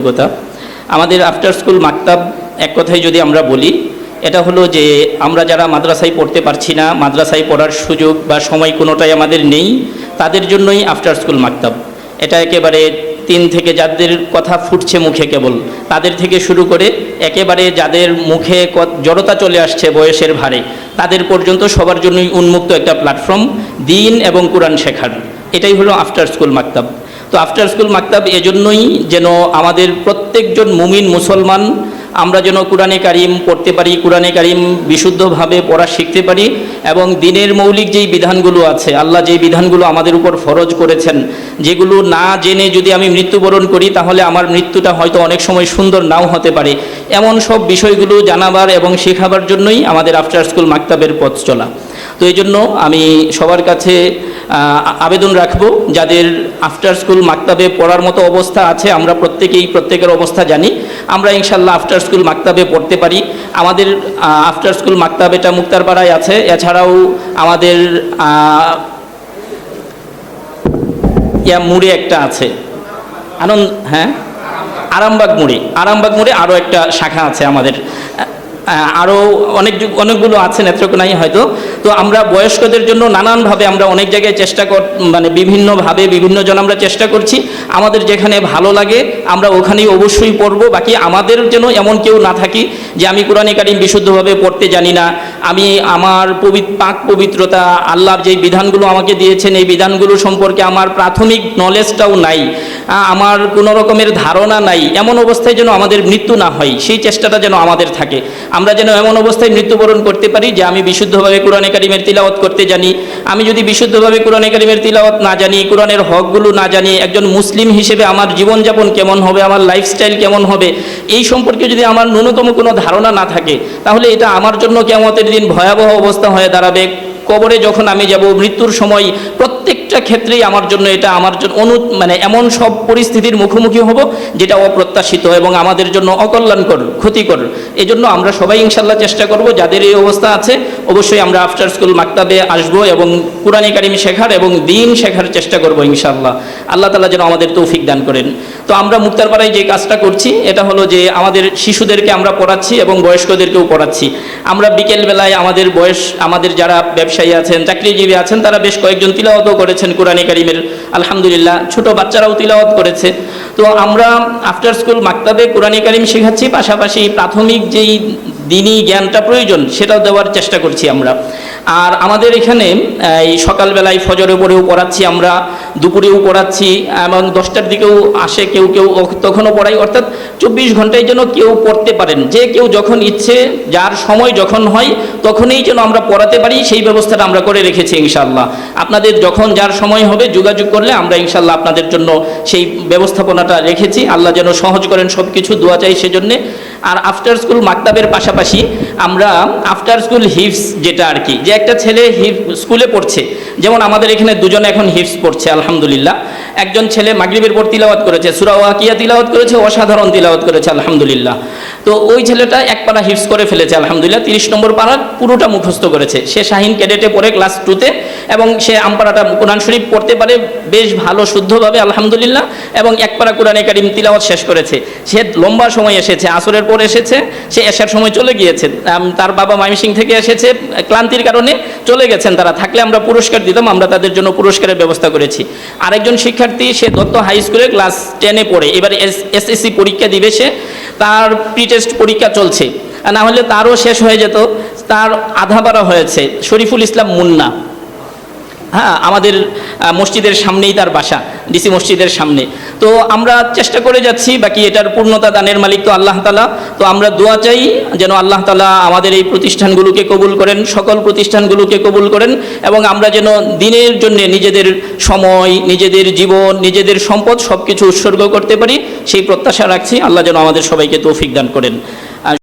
অভিজ্ঞতা আমাদের after school মাকতাব এক কথায় যদি আমরা বলি, এটা হলো যে আমরা যারা মাদ্রাসায় পড়তে পারছি না, মাদ্রাসায় পড়ার সুযোগ বা সময় কোনোটাই আমাদের নেই, তাদের জন্যই আফটার স্কুল মাকতাব এটা একেবারে তিন থেকে যাদের কথা ফুটছে মুখে কেবল, তাদের থেকে শুরু করে একেবারে যাদের মুখে জড়তা চলে আসছে বয়সের ভারে, তাদের পর্যন্ত সবার জন্যই উন্মুক্ত একটা প্ল্যাটফর্ম দিন এবং কোরআন শেখার। এটাই হলো আফটার স্কুল মাকতাব তো আফটার স্কুল মাকতাব এজন্যই যেন আমাদের প্রত্যেকজন মুমিন মুসলমান আমরা যেন কোরআনে কারিম পড়তে পারি, কোরআনে কারিম বিশুদ্ধভাবে পড়া শিখতে পারি এবং দিনের মৌলিক যেই বিধানগুলো আছে, আল্লাহ যেই বিধানগুলো আমাদের উপর ফরজ করেছেন, যেগুলো না জেনে যদি আমি মৃত্যুবরণ করি তাহলে আমার মৃত্যুটা হয়তো অনেক সময় সুন্দর নাও হতে পারে। এমন সব বিষয়গুলো জানাবার এবং শেখাবার জন্যই আমাদের আফটার স্কুল মাকতাবের পথ চলা। তো এই জন্য আমি সবার কাছে আবেদন রাখব, যাদের আফটার স্কুল মাকতাবে পড়ার মতো অবস্থা আছে, আমরা প্রত্যেকেই প্রত্যেকের অবস্থা জানি, আমরা ইনশাল্লাহ আফটার স্কুল মাকতাবে পড়তে পারি। আমাদের আফটার স্কুল মাকতাব এটা মুক্তারপাড়ায় আছে, এছাড়াও আমাদের ইয়া মুড়ে একটা আছে। আনন্দ হ্যাঁ? আরামবাগ মুড়ে আরামবাগ মুড়ে আরও একটা শাখা আছে আমাদের। আরও অনেক অনেকগুলো আছে নেত্রকোনাই হয়তো। তো আমরা বয়স্কদের জন্য নানানভাবে আমরা অনেক জায়গায় চেষ্টা কর মানে বিভিন্নভাবে, বিভিন্নজন আমরা চেষ্টা করছি। আমাদের যেখানে ভালো লাগে, আমরা ওখানেই অবশ্যই পড়ব। বাকি আমাদের যেন এমন কেউ না থাকি যে আমি কোরআনে কারিম বিশুদ্ধভাবে পড়তে জানি না। আমি আমার পবি পাক পবিত্রতা, আল্লাহর যেই বিধানগুলো আমাকে দিয়েছেন, এই বিধানগুলো সম্পর্কে আমার প্রাথমিক নলেজটাও নাই। আমার কোনো রকমের ধারণা নাই। এমন অবস্থায় যেন আমাদের মৃত্যু না হয়, সেই চেষ্টাটা যেন আমাদের থাকে। আমরা যেন এমন অবস্থায় মৃত্যুবরণ করতে পারি যে আমি বিশুদ্ধভাবে কোরআনে কারিমের তিলাওয়াত করতে জানি। আমি যদি বিশুদ্ধভাবে কোরআনে কারিমের তিলাওয়াত না জানি, কোরআনের হকগুলো না জানি, একজন মুসলিম হিসেবে আমার জীবনযাপন কেমন হবে, আমার লাইফস্টাইল কেমন হবে, এই সম্পর্কে যদি আমার ন্যূনতম কোনো ধারণা না থাকে, তাহলে এটা আমার জন্য কেমতের দিন ভয়াবহ অবস্থা হয়ে দাঁড়াবে। কবরে যখন আমি যাব, মৃত্যুর সময় প্রত্যেকটা ক্ষেত্রেই আমার জন্য এটা আমার জন্য অনু মানে এমন সব পরিস্থিতির মুখোমুখি হব যেটা অপ্রত্যাশিত এবং আমাদের জন্য অকল্যাণকর, ক্ষতিকর। এই জন্য আমরা সবাই ইনশাল্লাহ চেষ্টা করব, যাদের এই অবস্থা আছে, অবশ্যই আমরা আফটার স্কুল মাক্তাবে আসব এবং কোরআনে কারিম শেখার এবং দিন শেখার চেষ্টা করব ইনশাল্লাহ আল্লাহ তালা যেন আমাদের তৌফিক দান করেন। তো আমরা মুক্তারপাড়ায় যে কাজটা করছি, এটা হলো যে আমাদের শিশুদেরকে আমরা পড়াচ্ছি এবং বয়স্কদেরকেও পড়াচ্ছি। আমরা বিকেল বেলায় আমাদের বয়স, আমাদের যারা ব্যবসায়ী আছেন, চাকরিজীবী আছেন, তারা বেশ কয়েকজন তিলাওয়াতও করেছেন কোরআনে কারিমের। আলহামদুলিল্লাহ, ছোট বাচ্চারাও তিলাওয়াত করেছে। তো আমরা আফটার স্কুল মাক্তাবে কোরআনে কারিম শেখাচ্ছি, পাশাপাশি প্রাথমিক যেই দিনই জ্ঞানটা প্রয়োজন, সেটাও দেওয়ার চেষ্টা করছি আমরা। আর আমাদের এখানে এই সকালবেলায় ফজরে পড়েও পড়াচ্ছি আমরা, দুপুরেও পড়াচ্ছি, এবং দশটার দিকেও আসে, কেউ কেউ তখনও পড়াই। অর্থাৎ চব্বিশ ঘন্টায় যেন কেউ পড়তে পারেন। যে কেউ যখন ইচ্ছে, যার সময় যখন হয়, তখনই যেন আমরা পড়াতে পারি, সেই ব্যবস্থাটা আমরা করে রেখেছি ইনশাল্লাহ আপনাদের যখন যার সময় হবে, যোগাযোগ করলে আমরা ইনশাল্লাহ আপনাদের জন্য সেই ব্যবস্থাপনাটা রেখেছি। আল্লাহ যেন সহজ করেন সব কিছু দোয়া চাই সেজন্যে। আর আফটার স্কুল মাকতাবের পাশাপাশি আমরা আফটার স্কুল হিপস যেটা আর কি, যে একটা ছেলে হিপ স্কুলে পড়ছে, যেমন আমাদের এখানে দুজন এখন হিপস পড়ছে, আলহামদুলিল্লাহ। একজন ছেলে মাগরিবের পর তিলাওয়াত করেছে, সুরা ওয়াকিয়া তিলাওয়াত করেছে, অসাধারণ তিলাওয়াত করেছে, আলহামদুলিল্লাহ। তো ওই ছেলেটা এক পাড়া হিপস করে ফেলেছে, আলহামদুলিল্লাহ, তিরিশ নম্বর পাড়ার পুরোটা মুখস্থ করেছে। সে শাহিন ক্যাডেটে পড়ে ক্লাস টুতে এবং সে আমপাড়াটা কোরআন শরীফ পড়তে পারে বেশ ভালো, শুদ্ধভাবে, আলহামদুলিল্লাহ, এবং এক পাড়া কোরআনে কারিম তিলাওয়াত শেষ করেছে। সে লম্বা সময় এসেছে, আসরের পর এসেছে, সে এসার সময় চলে গিয়েছে। তার বাবা মাইমিসিং থেকে এসেছে, ক্লান্তির কারণে চলে গেছেন তারা। থাকলে আমরা পুরস্কার দিতাম, আমরা তাদের জন্য পুরস্কারের ব্যবস্থা করেছি। আরেকজন শিক্ষার্থী, সে দত্ত হাই স্কুলে ক্লাস টেনে পড়ে। এবার এসএসসি পরীক্ষা দিবে সে, তার প্রি টেস্ট পরীক্ষা চলছে। না হলে তারও শেষ হয়ে যেত, তার আধা বাড়া হয়েছে। শরীফুল ইসলাম মুন্না। হ্যাঁ আমাদের মসজিদের সামনেই তার বাসা, ডিসি মসজিদের সামনে। তো আমরা চেষ্টা করে যাচ্ছি, বাকি এটার পূর্ণতা দানের মালিক তো আল্লাহ তালা তো আমরা দোয়া চাই যেন আল্লাহ তালা আমাদের এই প্রতিষ্ঠানগুলোকে কবুল করেন, সকল প্রতিষ্ঠানগুলোকে কবুল করেন, এবং আমরা যেন দিনের জন্য নিজেদের সময়, নিজেদের জীবন, নিজেদের সম্পদ সব কিছু উৎসর্গ করতে পারি, সেই প্রত্যাশা রাখছি। আল্লাহ যেন আমাদের সবাইকে তৌফিক দান করেন।